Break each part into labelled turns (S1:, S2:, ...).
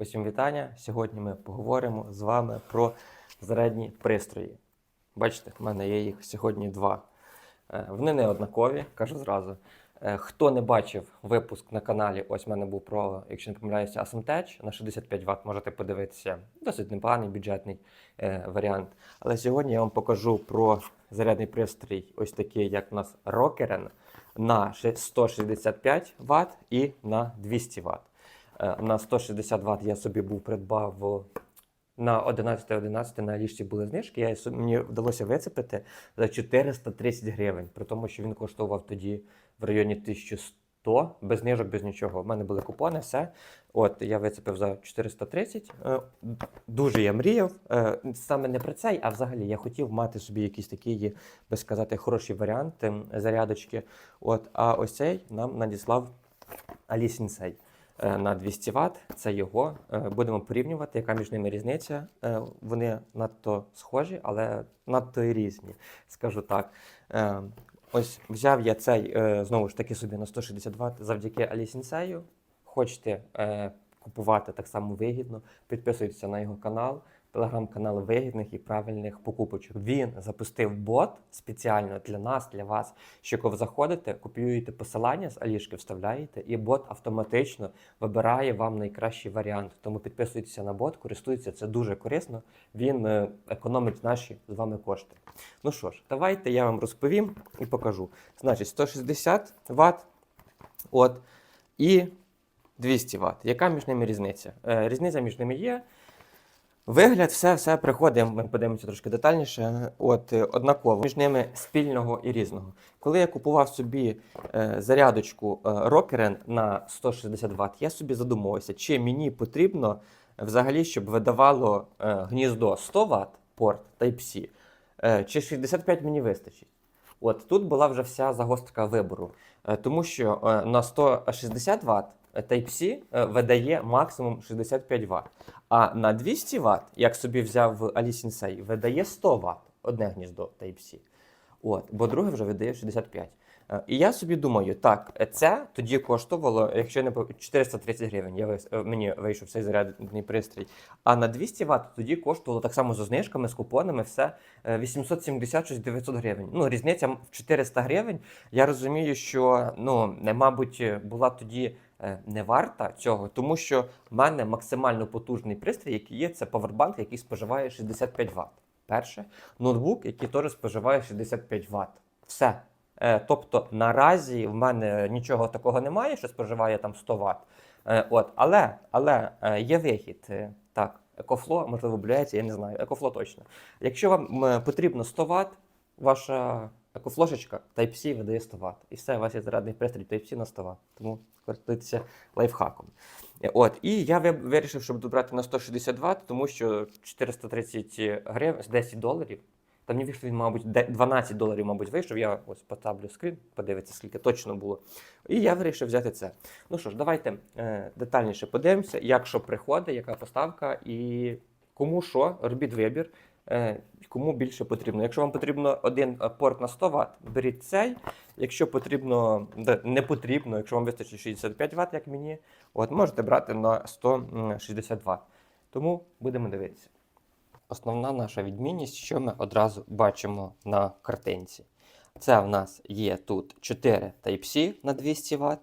S1: Усім вітання. Сьогодні ми поговоримо з вами про зарядні пристрої. Бачите, в мене є їх сьогодні два. Е, Вони не однакові, кажу зразу. Е, Хто не бачив випуск на каналі, ось в мене був про, якщо не помиляюся, Asamtech на 65 Вт, можете подивитися. Досить непоганий бюджетний е, варіант. Але сьогодні я вам покажу про зарядний пристрій, ось такий, як у нас Rockeren, на 165 Вт і на 200 Вт. Е, На 160 Вт я собі був придбав на 11.11 на ліжці були знижки. Я мені вдалося вицепити за 430 гривень, при тому, що він коштував тоді в районі 1100, без знижок, без нічого. У мене були купони, все. От я вицепив за 430. Е, Дуже я мріяв. Е, Саме не про цей, а взагалі я хотів мати собі якісь такі, би сказати, хороші варіанти зарядочки. От, а ось цей нам надіслав Алі Сінсей е, на 200 Вт. Це його. Е, Будемо порівнювати, яка між ними різниця. Е, Вони надто схожі, але надто різні, скажу так. Е, Ось взяв я цей е, знову ж таки собі на 160 Вт завдяки Алі Сінсею. Хочете е, купувати так само вигідно, підписуйтеся на його канал. Телеграм-канал вигідних і правильних покупочок. Він запустив бот спеціально для нас, для вас. Що коли заходите, копіюєте посилання з Алішки, вставляєте, і бот автоматично вибирає вам найкращий варіант. Тому підписуйтеся на бот, користуйтеся, це дуже корисно. Він е, економить наші з вами кошти. Ну що ж, давайте я вам розповім і покажу. Значить, 160 Вт от, і 200 Вт. Яка між ними різниця? Е, різниця між ними є. Вигляд, все, все приходимо, ми подивимося трошки детальніше. От е, однаково між ними спільного і різного. Коли я купував собі е, зарядочку е, Rockeren на 160 Вт, я собі задумувався, чи мені потрібно взагалі, щоб видавало е, гніздо 100 Вт порт Type-C, е, чи 65 мені вистачить. От тут була вже вся загостка вибору, Е, тому що е, на 160 Вт Type-C е, видає максимум 65 Вт. А на 200 Вт, як собі взяв в Ali видає 100 Вт одне гніздо Type-C. От, бо друге вже видає 65. Е, І я собі думаю, так, це тоді коштувало, якщо не 430 гривень. Я е, мені вийшов цей зарядний пристрій. А на 200 Вт тоді коштувало так само з знижками, з купонами, все е, 870 щось 900 гривень. Ну, різниця в 400 гривень. Я розумію, що ну, мабуть, була тоді не варта цього, тому що в мене максимально потужний пристрій, який є, це павербанк, який споживає 65 Вт. Перше, ноутбук, який теж споживає 65 Вт. Все. Е, Тобто наразі в мене нічого такого немає, що споживає там 100 Вт. Е, От, але, але е, є вихід. Е, Так, екофло, можливо, блюється, я не знаю. Екофло точно. Якщо вам потрібно 100 Вт, ваша екофлошечка Type-C видає 100 Вт. І все, у вас є зарядний пристрій Type-C на 100 Вт. Тому користуйтеся лайфхаком. Е, От, і я вирішив, щоб добрати на 160 Вт, тому що 430 гривень, 10 доларів. Там мені вийшло він, мабуть, 12 доларів, мабуть, вийшов. Я ось поставлю скрін, подивитися, скільки точно було. І я вирішив взяти це. Ну що ж, давайте е, детальніше подивимося, як що приходить, яка поставка і кому що, робіть вибір, кому більше потрібно. Якщо вам потрібно один е, порт на 100 Вт, беріть цей. Якщо потрібно, не потрібно, якщо вам вистачить 65 Вт, як мені, от можете брати на 160 Вт. Тому будемо дивитися. Основна наша відмінність, що ми одразу бачимо на картинці. Це в нас є тут 4 Type-C на 200 Вт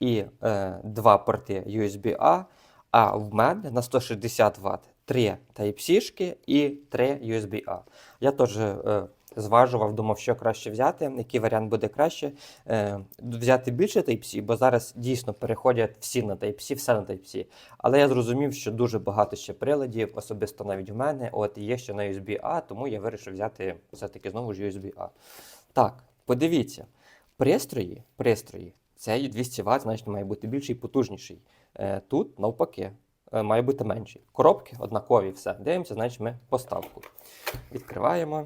S1: і е, два порти USB-A, а в мене на 160 Вт 3 Type-C і 3 USB-A. Я теж е, зважував, думав, що краще взяти, який варіант буде краще. Е, взяти більше Type-C, бо зараз дійсно переходять всі на Type-C, все на Type-C. Але я зрозумів, що дуже багато ще приладів, особисто навіть в мене, от є ще на USB-A, тому я вирішив взяти все-таки знову ж USB-A. Так, подивіться, пристрої, пристрої, цей 200 Вт, значить, має бути більший і потужніший. Е, тут, навпаки, має бути менший. Коробки однакові, все. Дивимося, значить, ми поставку. Відкриваємо.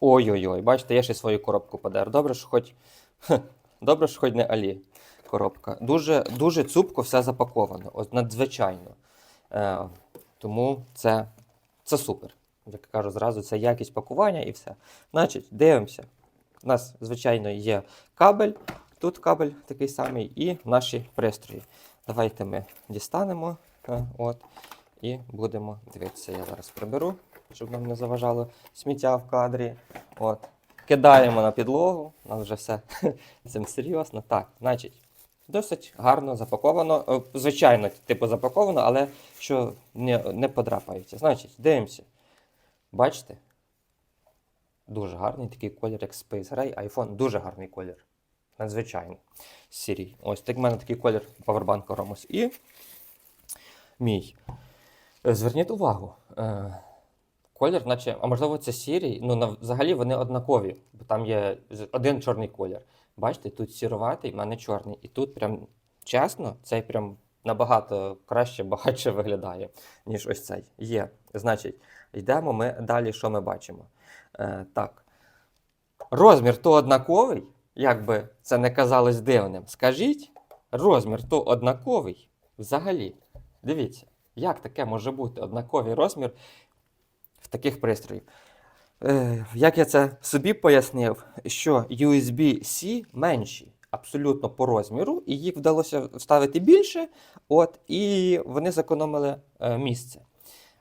S1: Ой-ой-ой, бачите, я ще свою коробку подер. Добре, що хоч, добре, що хоч не Алі коробка. Дуже, дуже цупко все запаковано, от надзвичайно. Е, тому це, це супер. Як я кажу, зразу це якість пакування і все. Значить, дивимося. У нас, звичайно, є кабель. Тут кабель такий самий, і наші пристрої. Давайте ми дістанемо Е, От. І будемо дивитися, я зараз приберу, щоб нам не заважало сміття в кадрі. От. Кидаємо на підлогу, у нас вже все цим серйозно. Так, значить, досить гарно запаковано. Е, Звичайно, типу запаковано, але що не, не подрапається. Значить, дивимося. Бачите? Дуже гарний такий колір, як Space Gray. iPhone дуже гарний колір. Надзвичайно. Сірій. Ось так в мене такий колір павербанку Ромус. І мій. Е, Зверніть увагу. Е, колір, наче, а можливо, це сірий. Ну, взагалі вони однакові, бо там є один чорний колір. Бачите, тут сіроватий, в мене чорний. І тут прям чесно, цей прям набагато краще, багатше виглядає, ніж ось цей. Є. Значить, йдемо ми далі, що ми бачимо. Е, так. Розмір то однаковий, як би це не казалось дивним. Скажіть, розмір то однаковий взагалі. Дивіться, як таке може бути однаковий розмір в таких пристроїв. Е, як я це собі пояснив, що USB-C менші абсолютно по розміру, і їх вдалося вставити більше, от, і вони зекономили е, місце,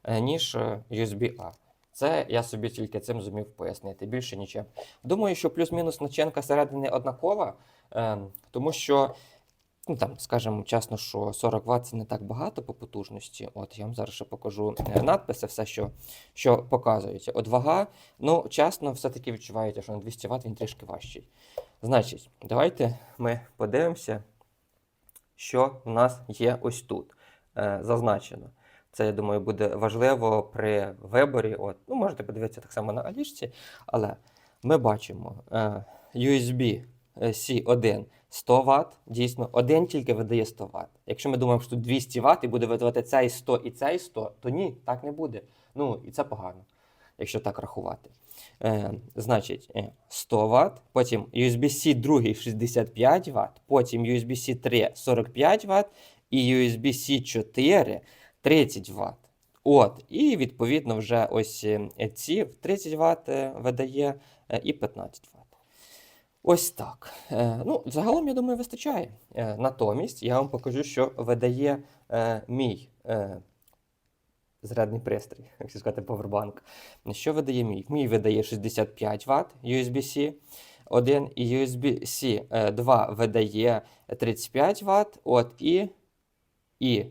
S1: е, ніж е, USB-A. Це я собі тільки цим зумів пояснити, більше нічим. Думаю, що плюс-мінус начинка середини однакова, е, тому що, ну там, скажімо чесно, що 40 Вт це не так багато по потужності. От я вам зараз ще покажу е, надписи, все, що, що показується. От вага, ну, чесно, все-таки відчуваєте, що на 200 Вт він трішки важчий. Значить, давайте ми подивимося, що в нас є ось тут е, зазначено. Це, я думаю, буде важливо при виборі. От, ну, можете подивитися так само на Алішці, але ми бачимо е, USB C1 100 Вт, дійсно, один тільки видає 100 Вт. Якщо ми думаємо, що тут 200 Вт і буде видавати цей 100 і цей 100, то ні, так не буде. Ну, і це погано, якщо так рахувати. Е, значить, е, 100 Вт, потім USB-C 2 65 Вт, потім USB-C 3 45 Вт і USB-C 4 30 Вт. От, і відповідно вже ось е, ці 30 Вт е, видає е, і 15 Вт. Ось так. Ну, загалом, я думаю, вистачає. Натомість я вам покажу, що видає мій зарядний пристрій, як сказати, повербанк. Що видає мій? Мій видає 65 Вт USB-C. Один і USB-C 2 видає 35 Вт. От і. І.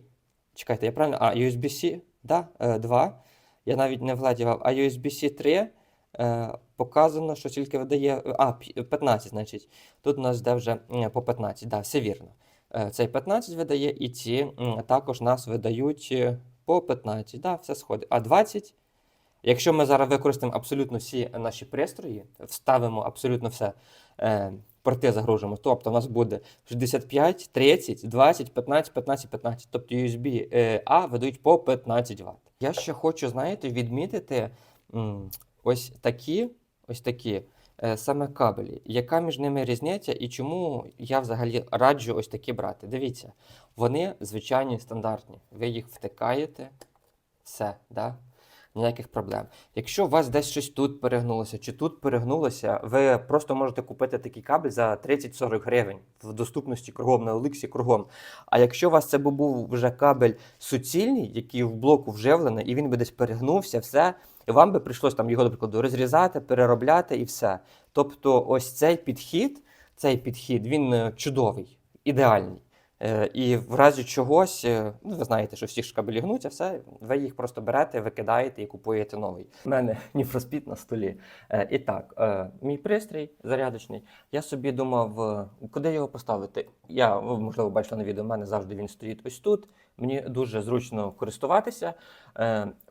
S1: Чекайте, я правильно? А, USB-C, да, 2. Я навіть не владівав. А USB-C 3 е, показано, що тільки видає. А, 15, значить. Тут у нас йде вже по 15. Да, все вірно. Е, Цей 15 видає, і ці також нас видають е, по 15. Да, все сходить. А 20. Якщо ми зараз використаємо абсолютно всі наші пристрої, вставимо абсолютно все, е, порти загружимо, тобто у нас буде 65, 30, 20, 15, 15, 15. Тобто USB е, видають по 15 Вт. Я ще хочу, знаєте, відмітити ось такі, ось такі е, саме кабелі. Яка між ними різниця і чому я взагалі раджу ось такі брати? Дивіться, вони звичайні стандартні. Ви їх втикаєте, все, да? Ніяких проблем. Якщо у вас десь щось тут перегнулося чи тут перегнулося, ви просто можете купити такий кабель за 30-40 гривень в доступності кругом на Олексі кругом. А якщо у вас це був вже кабель суцільний, який в блоку вживлений, і він би десь перегнувся, все, і вам би прийшлось там його, наприклад, розрізати, переробляти і все. Тобто, ось цей підхід, цей підхід, він е, чудовий, ідеальний. Е, І в разі чогось, е, ну ви знаєте, що всі ж гнуться, все, ви їх просто берете, викидаєте і купуєте новий. У мене ніфроспід на столі. Е, І так, мій пристрій зарядочний. Я собі думав, куди його поставити. Я, ви, можливо, бачили на відео, у мене завжди він стоїть ось тут. Мені дуже зручно користуватися.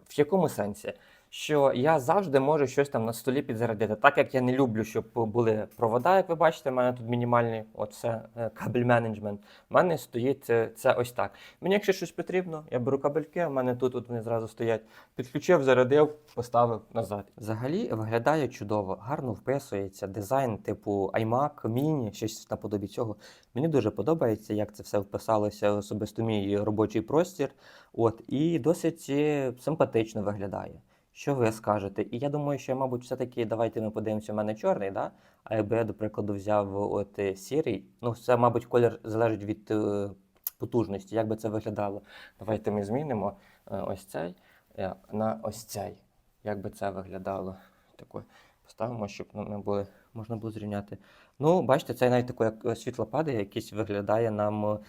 S1: В якому сенсі? Що я завжди можу щось там на столі підзарядити. Так як я не люблю, щоб були провода, як ви бачите, в мене тут мінімальний оце е, кабель менеджмент. У мене стоїть е, це ось так. Мені, якщо щось потрібно, я беру кабельки, у мене тут от вони зразу стоять. Підключив, зарядив, поставив назад. Взагалі виглядає чудово, гарно вписується. Дизайн типу iMac, Mini, щось наподобі цього. Мені дуже подобається, як це все вписалося особисто мій робочий простір. От, і досить е, симпатично виглядає. Що ви скажете? І я думаю, що, мабуть, все-таки давайте ми подивимося, у мене чорний, да? а якби я, до прикладу, взяв от е, сірий, ну, це, мабуть, колір залежить від е, потужності, як би це виглядало. Давайте ми змінимо е, ось цей е, на ось цей. Як би це виглядало? Таке поставимо, щоб ну, ми були, можна було зрівняти. Ну, бачите, це навіть таке, як світло падає, якийсь виглядає нам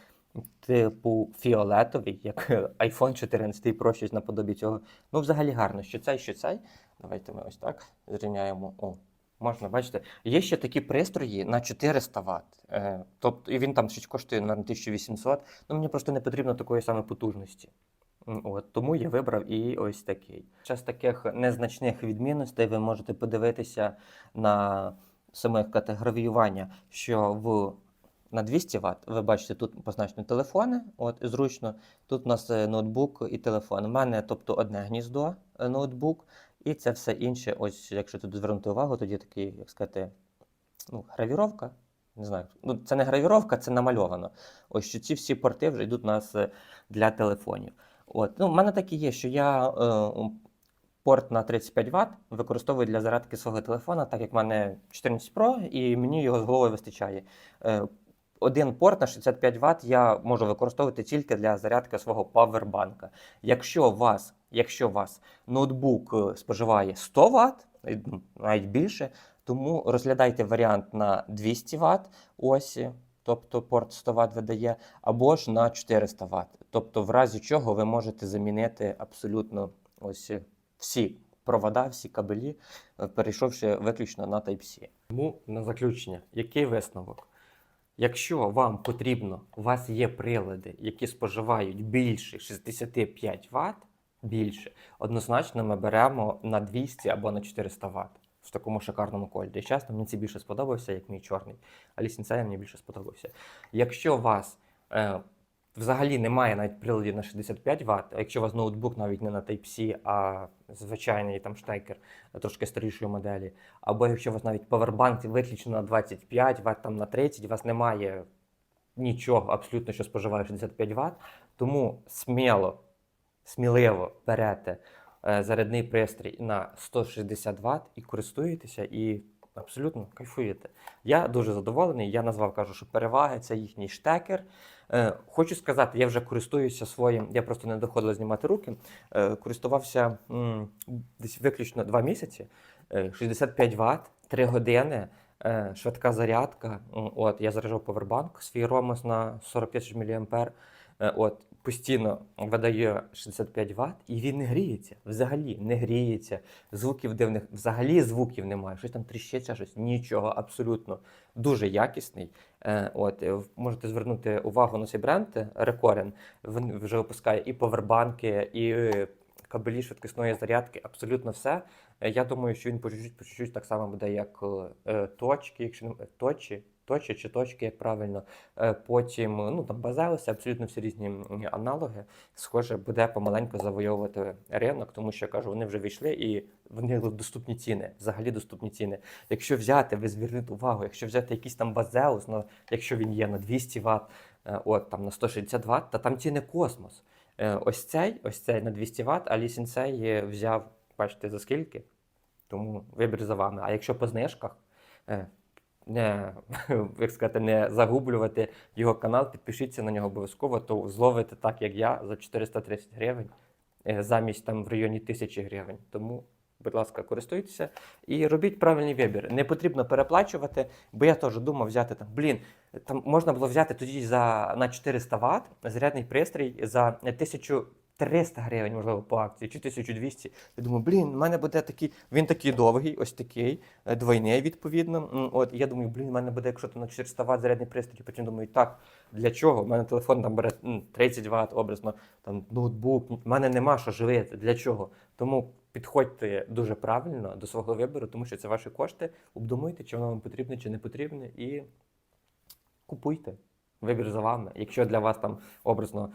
S1: типу фіолетовий, як iPhone 14 Pro, щось наподобі цього. Ну, взагалі гарно, що цей, що цей. Давайте ми ось так зрівняємо. О, можна, бачите. Є ще такі пристрої на 400 Вт. Е, тобто, і він там щось коштує на 1800. Ну, мені просто не потрібно такої саме потужності. От, тому я вибрав і ось такий. З таких незначних відмінностей ви можете подивитися на саме категоріювання, що в на 200 Вт ви бачите тут позначені телефони, от зручно. Тут у нас е, ноутбук і телефон. У мене, тобто, одне гніздо, е, ноутбук, і це все інше. Ось, якщо тут звернути увагу, тоді такий, як сказати, ну, гравіровка. Не знаю, ну це не гравіровка, це намальовано. Ось що ці всі порти вже йдуть у нас е, для телефонів. От, ну, в мене так і є, що я е, порт на 35 Вт використовую для зарядки свого телефона, так як в мене 14 Pro, і мені його з головою вистачає. Е, один порт на 65 Вт я можу використовувати тільки для зарядки свого павербанка. Якщо вас, якщо вас ноутбук е, споживає 100 Вт, навіть більше, тому розглядайте варіант на 200 Вт, ось, е, тобто порт 100 Вт видає, або ж на 400 Вт. Тобто, в разі чого ви можете замінити абсолютно ось е, всі провода, всі кабелі, е, перейшовши виключно на Type-C. Тому на заключення, який висновок? Якщо вам потрібно, у вас є прилади, які споживають більше 65 Вт, більше, однозначно ми беремо на 200 або на 400 Вт в такому шикарному кольорі. Чесно, мені це більше сподобався, як мій чорний. А лісінцей мені більше сподобався. Якщо вас е, взагалі немає навіть приладів на 65 Вт, якщо у вас ноутбук навіть не на Type-C, а звичайний там штекер трошки старішої моделі, або якщо у вас навіть павербанк виключено на 25 Вт, там на 30, у вас немає нічого абсолютно, що споживає 65 Вт, тому сміло, сміливо берете е, зарядний пристрій на 160 Вт і користуєтеся, і абсолютно кайфуєте. Я дуже задоволений. Я назвав, кажу, що переваги це їхній штекер. Е, хочу сказати, я вже користуюся своїм, я просто не доходило знімати руки. Е, користувався десь виключно 2 місяці, е, 65 Вт, 3 години. е, Швидка зарядка. От я заряджав повербанк свій Ромос на 40 тисяч мА. От постійно видає 65 Вт, і він не гріється. Взагалі не гріється. Звуків дивних, взагалі звуків немає. Щось там тріщиться, щось нічого, абсолютно дуже якісний. Е, От е, можете звернути увагу на цей бренд Рекорен. Він вже випускає і повербанки, і е, кабелі швидкісної зарядки, абсолютно все. Я думаю, що він по чуть-чуть, так само буде, як точки, якщо не точі, точі чи точки, як правильно. Е, Потім ну там базелоси, абсолютно всі різні аналоги. Схоже, буде помаленьку завойовувати ринок, тому що я кажу, вони вже війшли і вони доступні ціни, взагалі доступні ціни. Якщо взяти, ви зверніть увагу, якщо взяти якийсь там базеус, ну, якщо він є на 200 Вт, е, от там на 160 Вт, та там ціни космос. Е, Ось цей, ось цей на 200 Вт, а лісінцей е, взяв, бачите, за скільки? Тому вибір за вами. А якщо по знижках, е, не, як сказати, не загублювати його канал, підпишіться на нього обов'язково, то зловите так, як я, за 430 гривень, е, замість там в районі 1000 гривень. Тому, будь ласка, користуйтеся і робіть правильний вибір. Не потрібно переплачувати, бо я теж думав взяти там, блін, там можна було взяти тоді за на 400 Вт зарядний пристрій за 1300 гривень, можливо, по акції, чи 1200. Я думаю, блін, в мене буде такий, він такий довгий, ось такий, е, двойний, відповідно. От, я думаю, блін, в мене буде, якщо то на 400 Вт зарядний пристрій, потім думаю, так, для чого? У мене телефон там бере 30 Вт, образно, там ноутбук, в мене нема що живити, для чого? Тому підходьте дуже правильно до свого вибору, тому що це ваші кошти. Обдумуйте, чи воно вам потрібне, чи не потрібне, і купуйте. Вибір за вами. Якщо для вас там образно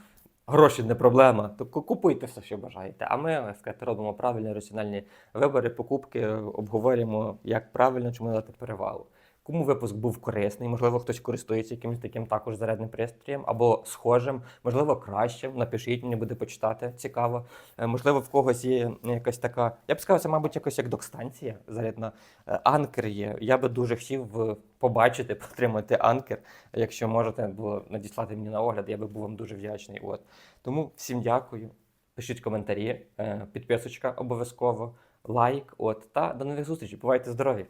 S1: гроші не проблема, то ку- купуйте все, що бажаєте. А ми сказати, робимо правильні раціональні вибори, покупки, обговорюємо, як правильно чому дати перевагу. Кому випуск був корисний, можливо, хтось користується якимось таким також зарядним пристроєм або схожим, можливо, кращим. Напишіть, мені буде почитати цікаво. Е, Можливо, в когось є якась така. Я б сказав, це, мабуть, якось як док-станція зарядна. Е, Анкер є. Я би дуже хотів е, побачити, потримати анкер. Якщо можете, було надіслати мені на огляд, я би був вам дуже вдячний. От. Тому всім дякую. Пишіть коментарі, е, підписочка обов'язково, лайк. От, та до нових зустрічей. Бувайте здорові!